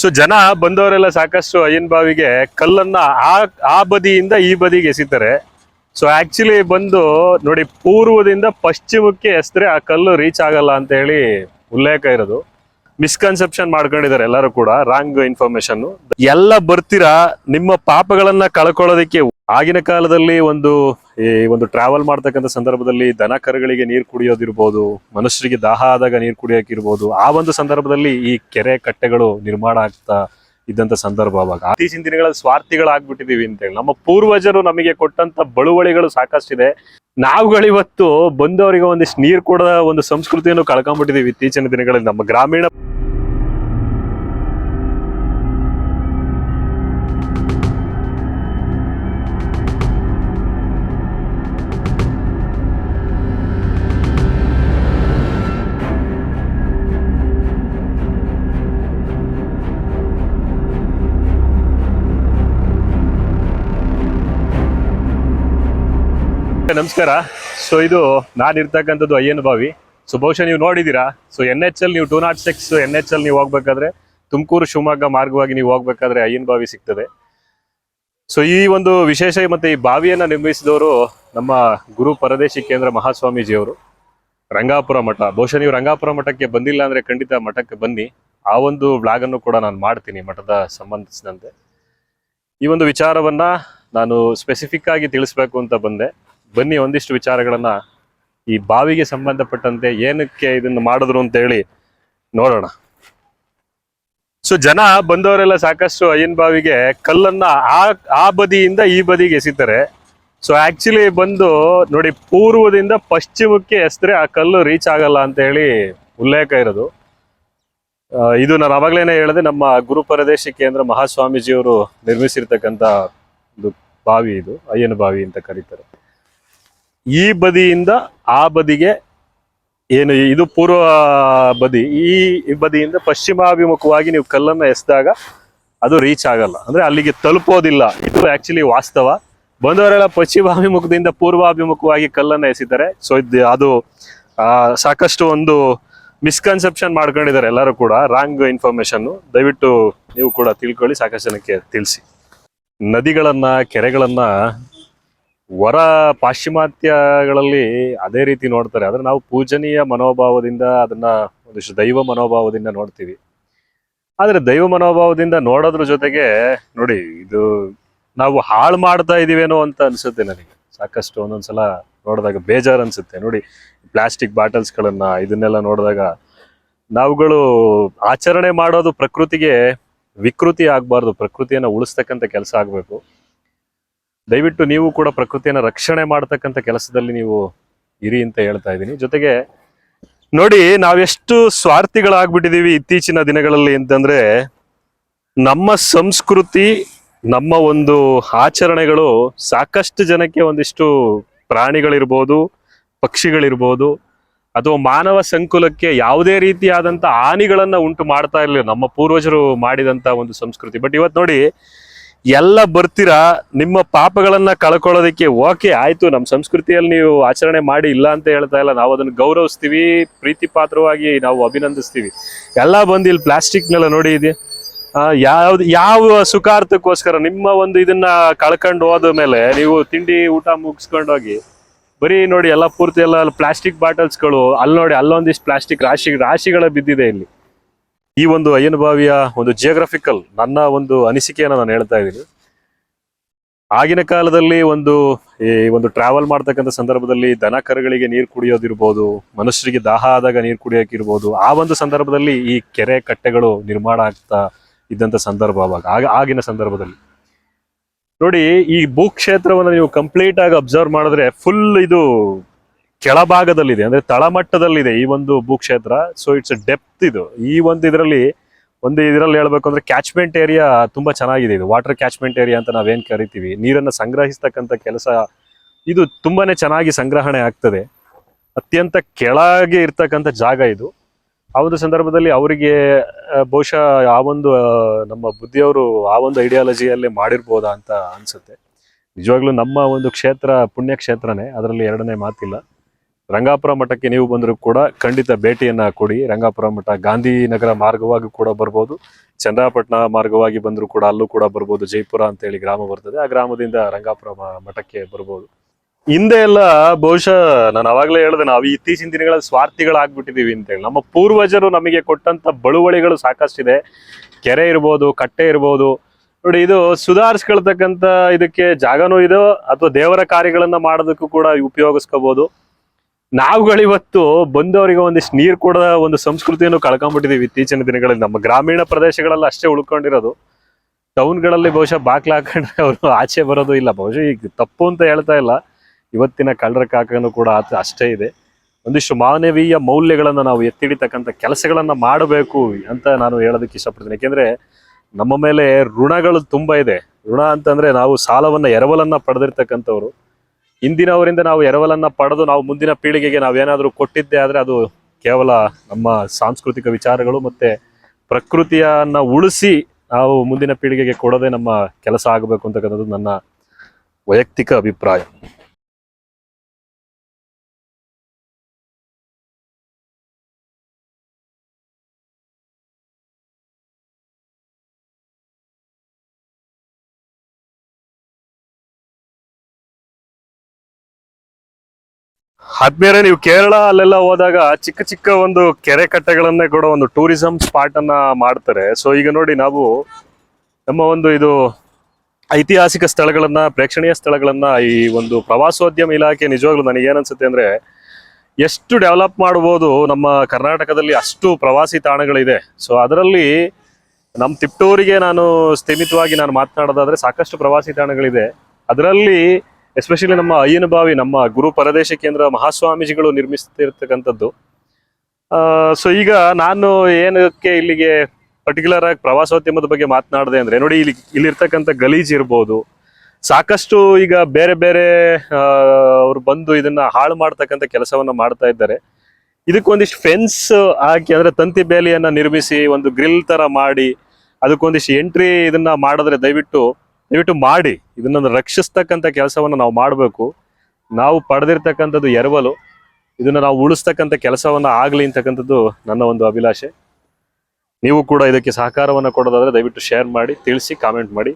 So ಜನ ಬಂದವರೆಲ್ಲ ಸಾಕಷ್ಟು ಅಯ್ಯನ್ ಬಾವಿಗೆ ಕಲ್ಲನ್ನ ಆ ಆ ಬದಿಯಿಂದ ಈ ಬದಿಗೆ ಎಸಿತಾರೆ. ಸೊ ಆಕ್ಚುಲಿ ಬಂದು ನೋಡಿ ಪೂರ್ವದಿಂದ ಪಶ್ಚಿಮಕ್ಕೆ ಎಸ್ದ್ರೆ ಆ ಕಲ್ಲು ರೀಚ್ ಆಗಲ್ಲ ಅಂತ ಹೇಳಿ ಉಲ್ಲೇಖ ಇರೋದು. ಮಿಸ್ಕನ್ಸೆಪ್ಷನ್ ಮಾಡ್ಕೊಂಡಿದ್ದಾರೆ ಎಲ್ಲರೂ ಕೂಡ ರಾಂಗ್ ಇನ್ಫಾರ್ಮೇಶನ್ ಎಲ್ಲ ಬರ್ತೀರಾ? ನಿಮ್ಮ ಪಾಪಗಳನ್ನ ಕಳ್ಕೊಳ್ಳೋದಕ್ಕೆ ಆಗಿನ ಕಾಲದಲ್ಲಿ ಒಂದು, ಈ ಒಂದು ಟ್ರಾವೆಲ್ ಮಾಡ್ತಕ್ಕಂಥ ಸಂದರ್ಭದಲ್ಲಿ ದನ ಕರುಗಳಿಗೆ ನೀರು ಕುಡಿಯೋದಿರ್ಬೋದು, ಮನುಷ್ಯರಿಗೆ ದಾಹ ಆದಾಗ ನೀರು ಕುಡಿಯೋಕಿರ್ಬೋದು, ಆ ಒಂದು ಸಂದರ್ಭದಲ್ಲಿ ಈ ಕೆರೆ ಕಟ್ಟೆಗಳು ನಿರ್ಮಾಣ ಆಗ್ತಾ ಇದ್ದಂತ ಸಂದರ್ಭ ಅವಾಗ. ಇತ್ತೀಚಿನ ದಿನಗಳಲ್ಲಿ ಸ್ವಾರ್ಥಿಗಳಾಗ್ಬಿಟ್ಟಿದೀವಿ ಅಂತೇಳಿ ನಮ್ಮ ಪೂರ್ವಜರು ನಮಗೆ ಕೊಟ್ಟಂತ ಬಳುವಳಿಗಳು ಸಾಕಷ್ಟಿದೆ. ನಾವುಗಳಿವತ್ತು ಬಂದವರಿಗೆ ಒಂದಿಷ್ಟು ನೀರು ಕೊಡದ ಒಂದು ಸಂಸ್ಕೃತಿಯನ್ನು ಕಳ್ಕೊಂಡ್ಬಿಟ್ಟಿದೀವಿ ಇತ್ತೀಚಿನ ದಿನಗಳಲ್ಲಿ. ನಮ್ಮ ಗ್ರಾಮೀಣ ನಮಸ್ಕಾರ. ಸೊ ಇದು ನಾನು ಇರ್ತಕ್ಕಂಥದ್ದು ಅಯ್ಯನ ಬಾವಿ. ಸೊ ಬಹುಶಃ ನೀವು ನೋಡಿದ್ದೀರಾ. ಸೊ ಎನ್ ಎಚ್ ಎಲ್ ನೀವು two not six N H L ನೀವು ಹೋಗ್ಬೇಕಾದ್ರೆ ತುಮಕೂರು ಶಿವಮೊಗ್ಗ ಮಾರ್ಗವಾಗಿ ನೀವು ಹೋಗ್ಬೇಕಾದ್ರೆ ಅಯ್ಯನ ಬಾವಿ ಸಿಗ್ತದೆ. ಸೊ ಈ ಒಂದು ವಿಶೇಷ ಮತ್ತೆ ಈ ಬಾವಿಯನ್ನ ನಿರ್ಮಿಸಿದವರು ನಮ್ಮ ಗುರು ಪರದೇಶಿ ಕೇಂದ್ರ ಮಹಾಸ್ವಾಮೀಜಿಯವರು. ರಂಗಾಪುರ ಮಠ. ಬಹುಶಃ ನೀವು ರಂಗಾಪುರ ಮಠಕ್ಕೆ ಬಂದಿಲ್ಲ ಅಂದ್ರೆ ಖಂಡಿತ ಮಠಕ್ಕೆ ಬನ್ನಿ. ಆ ಒಂದು ಬ್ಲಾಗ್ ಅನ್ನು ಕೂಡ ನಾನು ಮಾಡ್ತೀನಿ, ಮಠದ ಸಂಬಂಧಿಸಿದಂತೆ. ಈ ಒಂದು ವಿಚಾರವನ್ನ ನಾನು ಸ್ಪೆಸಿಫಿಕ್ ಆಗಿ ತಿಳಿಸ್ಬೇಕು ಅಂತ ಬಂದೆ. ಬನ್ನಿ ಒಂದಿಷ್ಟು ವಿಚಾರಗಳನ್ನ ಈ ಬಾವಿಗೆ ಸಂಬಂಧಪಟ್ಟಂತೆ ಏನಕ್ಕೆ ಇದನ್ನ ಮಾಡಿದ್ರು ಅಂತ ಹೇಳಿ ನೋಡೋಣ. ಸೊ ಜನ ಬಂದವರೆಲ್ಲ ಸಾಕಷ್ಟು ಅಯ್ಯನ್ ಬಾವಿಗೆ ಕಲ್ಲನ್ನ ಆ ಆ ಬದಿಯಿಂದ ಈ ಬದಿಗೆ ಎಸಿತಾರೆ. ಸೊ ಆಕ್ಚುಲಿ ಬಂದು ನೋಡಿ ಪೂರ್ವದಿಂದ ಪಶ್ಚಿಮಕ್ಕೆ ಎಸ್ದ್ರೆ ಆ ಕಲ್ಲು ರೀಚ್ ಆಗಲ್ಲ ಅಂತ ಹೇಳಿ ಉಲ್ಲೇಖ ಇರೋದು. ಇದು ನಾನು ಅವಾಗ್ಲೇನೆ ಹೇಳಿದೆ, ನಮ್ಮ ಗುರು ಪರದೇಶಿ ಕೇಂದ್ರ ಮಹಾಸ್ವಾಮೀಜಿಯವರು ನಿರ್ಮಿಸಿರ್ತಕ್ಕಂಥ ಒಂದು ಬಾವಿ ಇದು, ಅಯ್ಯನ ಬಾವಿ ಅಂತ ಕರೀತಾರೆ. ಈ ಬದಿಯಿಂದ ಆ ಬದಿಗೆ ಏನು, ಇದು ಪೂರ್ವ ಬದಿ, ಈ ಬದಿಯಿಂದ ಪಶ್ಚಿಮಾಭಿಮುಖವಾಗಿ ನೀವು ಕಲ್ಲನ್ನ ಎಸೆದಾಗ ಅದು ರೀಚ್ ಆಗಲ್ಲ. ಅಂದ್ರೆ ಅಲ್ಲಿಗೆ ತಲುಪೋದಿಲ್ಲ. ಇದು ಆ್ಯಕ್ಚುಲಿ ವಾಸ್ತವ. ಬಂದವರೆಲ್ಲ ಪಶ್ಚಿಮಾಭಿಮುಖದಿಂದ ಪೂರ್ವಾಭಿಮುಖವಾಗಿ ಕಲ್ಲನ್ನ ಎಸಿದ್ದಾರೆ. ಸೊ ಇದು ಅದು ಸಾಕಷ್ಟು ಒಂದು ಮಿಸ್ಕನ್ಸೆಪ್ಷನ್ ಮಾಡ್ಕೊಂಡಿದ್ದಾರೆ ಎಲ್ಲರೂ ಕೂಡ. ರಾಂಗ್ ಇನ್ಫಾರ್ಮೇಷನ್ನು ದಯವಿಟ್ಟು ನೀವು ಕೂಡ ತಿಳ್ಕೊಳ್ಳಿ, ಸಾಕಷ್ಟು ಜನಕ್ಕೆ ತಿಳಿಸಿ. ನದಿಗಳನ್ನ, ಕೆರೆಗಳನ್ನ ಹೊರ ಪಾಶ್ಚಿಮಾತ್ಯಗಳಲ್ಲಿ ಅದೇ ರೀತಿ ನೋಡ್ತಾರೆ. ಆದರೆ ನಾವು ಪೂಜನೀಯ ಮನೋಭಾವದಿಂದ ಅದನ್ನ ಒಂದಿಷ್ಟು ದೈವ ಮನೋಭಾವದಿಂದ ನೋಡ್ತೀವಿ. ಆದರೆ ದೈವ ಮನೋಭಾವದಿಂದ ನೋಡೋದ್ರ ಜೊತೆಗೆ ನೋಡಿ, ಇದು ನಾವು ಹಾಳು ಮಾಡ್ತಾ ಇದೀವೇನೋ ಅಂತ ಅನ್ಸುತ್ತೆ ನನಗೆ. ಸಾಕಷ್ಟು ಒಂದೊಂದ್ಸಲ ನೋಡಿದಾಗ ಬೇಜಾರು ಅನ್ಸುತ್ತೆ. ನೋಡಿ, ಪ್ಲಾಸ್ಟಿಕ್ ಬಾಟಲ್ಸ್ಗಳನ್ನ ಇದನ್ನೆಲ್ಲ ನೋಡಿದಾಗ ನಾವುಗಳು ಆಚರಣೆ ಮಾಡೋದು ಪ್ರಕೃತಿಗೆ ವಿಕೃತಿ ಆಗಬಾರ್ದು. ಪ್ರಕೃತಿಯನ್ನ ಉಳಿಸ್ತಕ್ಕಂಥ ಕೆಲಸ ಆಗ್ಬೇಕು. ದಯವಿಟ್ಟು ನೀವು ಕೂಡ ಪ್ರಕೃತಿಯನ್ನ ರಕ್ಷಣೆ ಮಾಡ್ತಕ್ಕಂಥ ಕೆಲಸದಲ್ಲಿ ನೀವು ಇರಿ ಅಂತ ಹೇಳ್ತಾ ಇದ್ದೀನಿ. ಜೊತೆಗೆ ನೋಡಿ, ನಾವೆಷ್ಟು ಸ್ವಾರ್ಥಿಗಳಾಗ್ಬಿಟ್ಟಿದೀವಿ ಇತ್ತೀಚಿನ ದಿನಗಳಲ್ಲಿ ಅಂತಂದ್ರೆ ನಮ್ಮ ಸಂಸ್ಕೃತಿ, ನಮ್ಮ ಒಂದು ಆಚರಣೆಗಳು ಸಾಕಷ್ಟು ಜನಕ್ಕೆ ಒಂದಿಷ್ಟು ಪ್ರಾಣಿಗಳಿರ್ಬೋದು, ಪಕ್ಷಿಗಳಿರ್ಬೋದು, ಅಥವಾ ಮಾನವ ಸಂಕುಲಕ್ಕೆ ಯಾವುದೇ ರೀತಿಯಾದಂಥ ಹಾನಿಗಳನ್ನು ಉಂಟು ಮಾಡ್ತಾ ಇರಲಿಲ್ಲ ನಮ್ಮ ಪೂರ್ವಜರು ಮಾಡಿದಂಥ ಒಂದು ಸಂಸ್ಕೃತಿ. ಬಟ್ ಇವತ್ತು ನೋಡಿ ಎಲ್ಲ ಬರ್ತೀರಾ? ನಿಮ್ಮ ಪಾಪಗಳನ್ನ ಕಳ್ಕೊಳ್ಳೋದಕ್ಕೆ ಓಕೆ ಆಯ್ತು. ನಮ್ಮ ಸಂಸ್ಕೃತಿಯಲ್ಲಿ ನೀವು ಆಚರಣೆ ಮಾಡಿ ಇಲ್ಲ ಅಂತ ಹೇಳ್ತಾ ಇಲ್ಲ. ನಾವು ಅದನ್ನ ಗೌರವಿಸ್ತೀವಿ ಪ್ರೀತಿ ಪಾತ್ರವಾಗಿ ನಾವು ಅಭಿನಂದಿಸ್ತೀವಿ. ಎಲ್ಲ ಬಂದು ಇಲ್ಲಿ ಪ್ಲಾಸ್ಟಿಕ್ನೆಲ್ಲ ನೋಡಿ ಇದೆ ಯಾವ್ದು, ಯಾವ ಸುಖಾರ್ಥಕ್ಕೋಸ್ಕರ ನಿಮ್ಮ ಒಂದು ಇದನ್ನ ಕಳ್ಕೊಂಡು ಹೋದ ಮೇಲೆ ನೀವು ತಿಂಡಿ ಊಟ ಮುಗಿಸ್ಕೊಂಡೋಗಿ, ಬರೀ ನೋಡಿ ಎಲ್ಲ ಪೂರ್ತಿ ಎಲ್ಲ ಪ್ಲಾಸ್ಟಿಕ್ ಬಾಟಲ್ಸ್ಗಳು, ಅಲ್ಲಿ ನೋಡಿ ಅಲ್ಲೊಂದಿಷ್ಟು ಪ್ಲಾಸ್ಟಿಕ್ ರಾಶಿ, ರಾಶಿಗಳ ಬಿದ್ದಿದೆ ಇಲ್ಲಿ. ಈ ಒಂದು ಅಯ್ಯನ ಬಾವಿಯ ಒಂದು ಜಿಯೋಗ್ರಫಿಕಲ್ ನನ್ನ ಒಂದು ಅನಿಸಿಕೆಯನ್ನು ನಾನು ಹೇಳ್ತಾ ಇದ್ದೀನಿ. ಆಗಿನ ಕಾಲದಲ್ಲಿ ಒಂದು, ಈ ಒಂದು ಟ್ರಾವೆಲ್ ಮಾಡ್ತಕ್ಕಂಥ ಸಂದರ್ಭದಲ್ಲಿ ದನ ಕರುಗಳಿಗೆ ನೀರು ಕುಡಿಯೋದಿರ್ಬೋದು, ಮನುಷ್ಯರಿಗೆ ದಾಹ ಆದಾಗ ನೀರು ಕುಡಿಯೋಕಿರ್ಬೋದು, ಆ ಒಂದು ಸಂದರ್ಭದಲ್ಲಿ ಈ ಕೆರೆ ಕಟ್ಟೆಗಳು ನಿರ್ಮಾಣ ಆಗ್ತಾ ಇದ್ದಂಥ ಸಂದರ್ಭ ಅವಾಗ, ಆಗ, ಆಗಿನ ಸಂದರ್ಭದಲ್ಲಿ. ನೋಡಿ, ಈ ಭೂಕ್ಷೇತ್ರವನ್ನು ನೀವು ಕಂಪ್ಲೀಟ್ ಆಗಿ ಅಬ್ಸರ್ವ್ ಮಾಡಿದ್ರೆ ಫುಲ್ ಇದು ಕೆಳಭಾಗದಲ್ಲಿದೆ, ಅಂದ್ರೆ ತಳಮಟ್ಟದಲ್ಲಿದೆ ಈ ಒಂದು ಭೂಕ್ಷೇತ್ರ. ಸೊ ಇಟ್ಸ್ ಡೆಪ್ತ್ ಇದು. ಈ ಒಂದು ಇದರಲ್ಲಿ ಒಂದು ಇದರಲ್ಲಿ ಹೇಳ್ಬೇಕು ಅಂದ್ರೆ ಕ್ಯಾಚ್ಮೆಂಟ್ ಏರಿಯಾ ತುಂಬಾ ಚೆನ್ನಾಗಿದೆ ಇದು. ವಾಟರ್ ಕ್ಯಾಚ್ಮೆಂಟ್ ಏರಿಯಾ ಅಂತ ನಾವೇನ್ ಕರಿತೀವಿ. ನೀರನ್ನ ಸಂಗ್ರಹಿಸ್ತಕ್ಕಂಥ ಕೆಲಸ ಇದು ತುಂಬಾನೇ ಚೆನ್ನಾಗಿ ಸಂಗ್ರಹಣೆ ಆಗ್ತದೆ. ಅತ್ಯಂತ ಕೆಳಗೆ ಇರ್ತಕ್ಕಂಥ ಜಾಗ ಇದು. ಆ ಒಂದು ಸಂದರ್ಭದಲ್ಲಿ ಅವರಿಗೆ ಬಹುಶಃ ಆ ಒಂದು ನಮ್ಮ ಬುದ್ಧಿಯವರು ಆ ಒಂದು ಐಡಿಯಾಲಜಿಯಲ್ಲೇ ಮಾಡಿರ್ಬೋದಾ ಅಂತ ಅನ್ಸುತ್ತೆ. ನಿಜವಾಗ್ಲೂ ನಮ್ಮ ಒಂದು ಕ್ಷೇತ್ರ ಪುಣ್ಯ ಕ್ಷೇತ್ರನೇ ಅದರಲ್ಲಿ ಎರಡನೇ ಮಾತಿಲ್ಲ. ರಂಗಾಪುರ ಮಠಕ್ಕೆ ನೀವು ಬಂದರೂ ಕೂಡ ಖಂಡಿತ ಭೇಟಿಯನ್ನ ಕೊಡಿ. ರಂಗಾಪುರ ಮಠ ಗಾಂಧಿನಗರ ಮಾರ್ಗವಾಗಿ ಕೂಡ ಬರ್ಬೋದು. ಚಂದ್ರಪಟ್ಟಣ ಮಾರ್ಗವಾಗಿ ಬಂದರೂ ಕೂಡ ಅಲ್ಲೂ ಕೂಡ ಬರ್ಬೋದು. ಜೈಪುರ ಅಂತ ಹೇಳಿ ಗ್ರಾಮ ಬರ್ತದೆ. ಆ ಗ್ರಾಮದಿಂದ ರಂಗಾಪುರ ಮಠಕ್ಕೆ ಬರ್ಬೋದು. ಹಿಂದೆ ಎಲ್ಲ ಬಹುಶಃ ನಾನು ಅವಾಗಲೇ ಹೇಳಿದೆ, ನಾವು ಇತ್ತೀಚಿನ ದಿನಗಳಲ್ಲಿ ಸ್ವಾರ್ಥಿಗಳಾಗ್ಬಿಟ್ಟಿದ್ದೀವಿ ಅಂತ ಹೇಳಿ ನಮ್ಮ ಪೂರ್ವಜರು ನಮಗೆ ಕೊಟ್ಟಂತ ಬಳುವಳಿಗಳು ಸಾಕಷ್ಟಿದೆ. ಕೆರೆ ಇರ್ಬೋದು, ಕಟ್ಟೆ ಇರ್ಬೋದು. ನೋಡಿ, ಇದು ಸುಧಾರಿಸ್ಕೊಳ್ತಕ್ಕಂಥ ಇದಕ್ಕೆ ಜಾಗನೂ ಇದೆ, ಅಥವಾ ದೇವರ ಕಾರ್ಯಗಳನ್ನ ಮಾಡೋದಕ್ಕೂ ಕೂಡ ಉಪಯೋಗಿಸ್ಕೋಬಹುದು ನಾವುಗಳಿವತ್ತು ಬಂದವರಿಗೆ ಒಂದಿಷ್ಟು ನೀರು ಕೊಡದ ಒಂದು ಸಂಸ್ಕೃತಿಯನ್ನು ಕಳ್ಕೊಂಡ್ಬಿಟ್ಟಿದೀವಿ ಇತ್ತೀಚಿನ ದಿನಗಳಲ್ಲಿ. ನಮ್ಮ ಗ್ರಾಮೀಣ ಪ್ರದೇಶಗಳಲ್ಲಿ ಅಷ್ಟೇ ಉಳ್ಕೊಂಡಿರೋದು. ಟೌನ್ಗಳಲ್ಲಿ ಬಹುಶಃ ಬಾಕ್ಲ ಹಾಕೊಂಡ್ರೆ ಅವರು ಆಚೆ ಬರೋದು ಇಲ್ಲ. ಬಹುಶಃ ಈಗ ತಪ್ಪು ಅಂತ ಹೇಳ್ತಾ ಇಲ್ಲ. ಇವತ್ತಿನ ಕಳ್ಳರ ಕಾಕನು ಕೂಡ ಅಷ್ಟೇ ಇದೆ. ಒಂದಿಷ್ಟು ಮಾನವೀಯ ಮೌಲ್ಯಗಳನ್ನು ನಾವು ಎತ್ತಿಡಿತಕ್ಕಂಥ ಕೆಲಸಗಳನ್ನ ಮಾಡಬೇಕು ಅಂತ ನಾನು ಹೇಳೋದಕ್ಕೆ ಇಷ್ಟಪಡ್ತೀನಿ. ಯಾಕೆಂದ್ರೆ ನಮ್ಮ ಮೇಲೆ ಋಣಗಳು ತುಂಬಾ ಇದೆ. ಋಣ ಅಂತಂದ್ರೆ ನಾವು ಸಾಲವನ್ನ ಎರವಲನ್ನ ಪಡೆದಿರ್ತಕ್ಕಂಥವ್ರು. ಇಂದಿನವರಿಂದ ನಾವು ಎರವಲನ್ನ ಪಡೆದು ನಾವು ಮುಂದಿನ ಪೀಳಿಗೆಗೆ ನಾವೇನಾದ್ರೂ ಕೊಟ್ಟಿದ್ದೆ ಆದರೆ ಅದು ಕೇವಲ ನಮ್ಮ ಸಾಂಸ್ಕೃತಿಕ ವಿಚಾರಗಳು ಮತ್ತೆ ಪ್ರಕೃತಿಯನ್ನ ಉಳಿಸಿ ನಾವು ಮುಂದಿನ ಪೀಳಿಗೆಗೆ ಕೊಡೋದೇ ನಮ್ಮ ಕೆಲಸ ಆಗಬೇಕು ಅಂತಕ್ಕಂಥದ್ದು ನನ್ನ ವೈಯಕ್ತಿಕ ಅಭಿಪ್ರಾಯ. ಆದ್ಮೇಲೆ ನೀವು ಕೇರಳ ಅಲ್ಲೆಲ್ಲ ಹೋದಾಗ ಚಿಕ್ಕ ಚಿಕ್ಕ ಒಂದು ಕೆರೆ ಕಟ್ಟೆಗಳನ್ನೇ ಕೂಡ ಒಂದು ಟೂರಿಸಂ ಸ್ಪಾಟ್ ಅನ್ನ ಮಾಡ್ತಾರೆ. ಸೊ ಈಗ ನೋಡಿ ನಾವು ನಮ್ಮ ಒಂದು ಇದು ಐತಿಹಾಸಿಕ ಸ್ಥಳಗಳನ್ನ, ಪ್ರೇಕ್ಷಣೀಯ ಸ್ಥಳಗಳನ್ನ ಈ ಒಂದು ಪ್ರವಾಸೋದ್ಯಮ ಇಲಾಖೆ ನಿಜವಾಗ್ಲೂ ನನಗೆ ಏನನ್ಸುತ್ತೆ ಅಂದ್ರೆ ಎಷ್ಟು ಡೆವಲಪ್ ಮಾಡ್ಬೋದು ನಮ್ಮ ಕರ್ನಾಟಕದಲ್ಲಿ ಅಷ್ಟು ಪ್ರವಾಸಿ ತಾಣಗಳಿದೆ. ಸೊ ಅದರಲ್ಲಿ ನಮ್ಮ ತಿಪ್ಟೂರಿಗೆ ನಾನು ಸ್ಥಿಮಿತವಾಗಿ ನಾನು ಮಾತನಾಡೋದಾದ್ರೆ ಸಾಕಷ್ಟು ಪ್ರವಾಸಿ ತಾಣಗಳಿದೆ. ಅದರಲ್ಲಿ ಎಸ್ಪೆಷಲಿ ನಮ್ಮ ಅಯ್ಯನ ಬಾವಿ, ನಮ್ಮ ಗುರು ಪರದೇಶ ಕೇಂದ್ರ ಮಹಾಸ್ವಾಮೀಜಿಗಳು ನಿರ್ಮಿಸ್ತಿರ್ತಕ್ಕಂಥದ್ದು. ಸೊ ಈಗ ನಾನು ಏನಕ್ಕೆ ಇಲ್ಲಿಗೆ ಪರ್ಟಿಕ್ಯುಲರ್ ಆಗಿ ಪ್ರವಾಸೋದ್ಯಮದ ಬಗ್ಗೆ ಮಾತನಾಡಿದೆ ಅಂದ್ರೆ, ನೋಡಿ ಇಲ್ಲಿ, ಇಲ್ಲಿರ್ತಕ್ಕಂಥ ಗಲೀಜ್ ಇರ್ಬೋದು. ಸಾಕಷ್ಟು ಈಗ ಬೇರೆ ಬೇರೆ ಅವ್ರು ಬಂದು ಇದನ್ನ ಹಾಳು ಮಾಡ್ತಕ್ಕಂಥ ಕೆಲಸವನ್ನ ಮಾಡ್ತಾ ಇದ್ದಾರೆ. ಇದಕ್ಕೊಂದಿಷ್ಟು ಫೆನ್ಸ್ ಹಾಕಿ, ಅಂದ್ರೆ ತಂತಿ ಬೇಲಿಯನ್ನ ನಿರ್ಮಿಸಿ, ಒಂದು ಗ್ರಿಲ್ ತರ ಮಾಡಿ, ಅದಕ್ಕೊಂದಿಷ್ಟು ಎಂಟ್ರಿ ಇದನ್ನ ಮಾಡಿದ್ರೆ ದಯವಿಟ್ಟು ದಯವಿಟ್ಟು ಮಾಡಿ. ಇದನ್ನ ರಕ್ಷಿಸ್ತಕ್ಕಂಥ ಕೆಲಸವನ್ನು ನಾವು ಮಾಡಬೇಕು. ನಾವು ಪಡೆದಿರ್ತಕ್ಕಂಥದ್ದು ಎರವಲು, ಇದನ್ನ ನಾವು ಉಳಿಸ್ತಕ್ಕಂಥ ಕೆಲಸವನ್ನ ಆಗಲಿ ಅಂತಕ್ಕಂಥದ್ದು ನನ್ನ ಒಂದು ಅಭಿಲಾಷೆ. ನೀವು ಕೂಡ ಇದಕ್ಕೆ ಸಹಕಾರವನ್ನು ಕೊಡೋದಾದ್ರೆ ದಯವಿಟ್ಟು ಶೇರ್ ಮಾಡಿ, ತಿಳಿಸಿ ಕಾಮೆಂಟ್ ಮಾಡಿ.